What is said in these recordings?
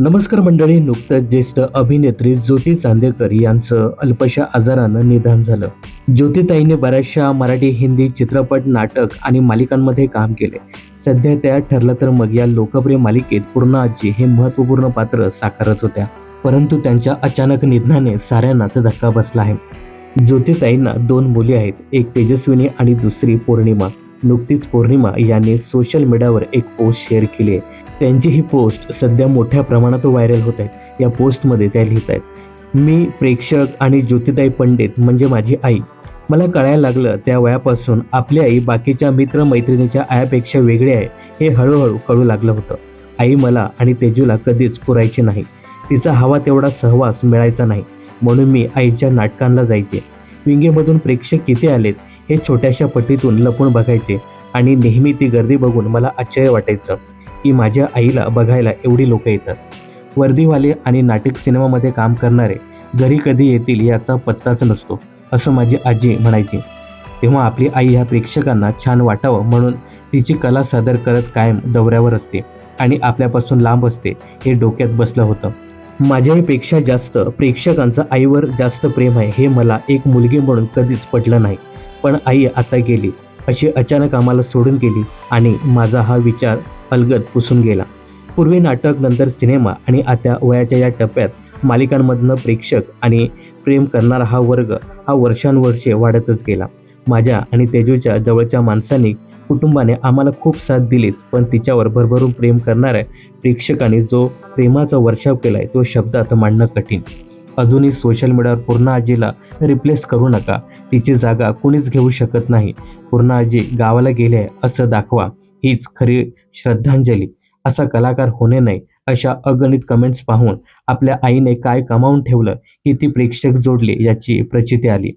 नमस्कार मंडळी नुकतंच ज्येष्ठ अभिनेत्री ज्योती चांदेकर यांचं अल्पशा आजारानं निधन झालं. ज्योतिताईने बऱ्याचशा मराठी हिंदी चित्रपट नाटक आणि मालिकांमध्ये काम केले. सध्या त्या ठरलं तर मग या लोकप्रिय मालिकेत पूर्ण आजी हे महत्त्वपूर्ण पात्र साकारत होत्या. परंतु त्यांच्या अचानक निधनाने साऱ्यांनाच धक्का बसला आहे. ज्योतिताईंना दोन मुली आहेत एक तेजस्विनी आणि दुसरी पौर्णिमा. नुकतीच पौर्णिमा यांनी सोशल मीडियावर एक पोस्ट शेअर केली आहे. त्यांची ही पोस्ट सध्या मोठ्या प्रमाणात व्हायरल होत आहे या पोस्टमध्ये त्या लिहित आहेत मी प्रेक्षक आणि ज्योतिताई पंडित म्हणजे माझी आई. मला कळायला लागलं त्या वयापासून आपली आई बाकीच्या मित्रमैत्रिणीच्या आयापेक्षा वेगळी आहे हे हळूहळू कळू लागलं होतं. आई मला आणि तेजूला कधीच पुरायची नाही. तिचा हवा तेवढा सहवास मिळायचा नाही. म्हणून मी आईच्या नाटकांना जायचे. विंगेमधून प्रेक्षक किती आलेत हे छोट्याशा पट्टीतून लपून बघायचे आणि नेहमी ती गर्दी बघून मला आश्चर्य वाटायचं की माझ्या आईला बघायला एवढी लोक येतात. वर्दीवाले आणि नाटक सिनेमामध्ये काम करणारे घरी कधी येतील याचा पत्ताच नसतो असं माझी आजी म्हणायची. तेव्हा आपली आई ह्या प्रेक्षकांना छान वाटावं म्हणून तिची कला सादर करत कायम दौऱ्यावर असते आणि आपल्यापासून लांब असते हे डोक्यात बसलं होतं. माझ्याहीपेक्षा जास्त प्रेक्षकांचं आईवर जास्त प्रेम आहे हे मला एक मुलगी म्हणून कधीच पडलं नाही. पण आई आता गेली. अशी अचानक आम्हाला सोडून गेली आणि माझा हा विचार अलगद पुसून गेला. पूर्वी नाटक नंतर सिनेमा आणि आता वयाच्या या टप्प्यात मालिकांमधनं प्रेक्षक आणि प्रेम करणारा हा वर्ग हा वर्षानुवर्षे वाढतच गेला. माझ्या आणि तेजूच्या जवळच्या माणसांनी कुटुंबाने आम्हाला खूप साथ दिलीच पण तिच्यावर भरभरून प्रेम करणाऱ्या प्रेक्षकांनी जो प्रेमाचा वर्षाव केलाय तो शब्दात मांडणं कठीण. अजूनही सोशल मीडियावर पूर्ण आजीला रिप्लेस करू नका. तिची जागा कुणीच घेऊ शकत नाही. पूर्ण आजी गावाला गेली आहे असं दाखवा. हीच खरी श्रद्धांजली. असा कलाकार होणे नाही. अशा अगणित कमेंट्स पाहून आपल्या आईने काय कमावून ठेवलं किती ती प्रेक्षक जोडले याची प्रचिती आली.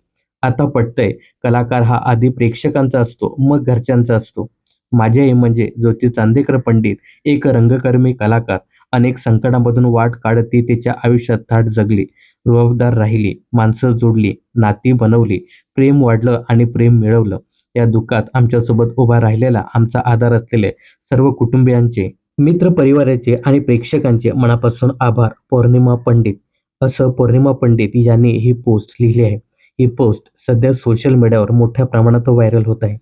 आता पटतंय कलाकार हा आधी प्रेक्षकांचा असतो मग घरच्यांचा असतो. माझी आई म्हणजे ज्योती चांदेकर पंडित एक रंगकर्मी कलाकार. अनेक संकटामधून वाट काढत ती तिच्या आयुष्यात थाट जगली रुबाबदार राहिली माणसं जोडली नाती बनवली प्रेम वाढलं आणि प्रेम मिळवलं. या दुःखात आमच्यासोबत उभा राहिलेला आमचा आधार असलेले सर्व कुटुंबियांचे मित्र परिवाराचे आणि प्रेक्षकांचे मनापासून आभार. पौर्णिमा पंडित असं पौर्णिमा पंडित यांनी ही पोस्ट लिहिली आहे. ही पोस्ट सध्या सोशल मीडियावर मोठ्या प्रमाणात व्हायरल होत आहे.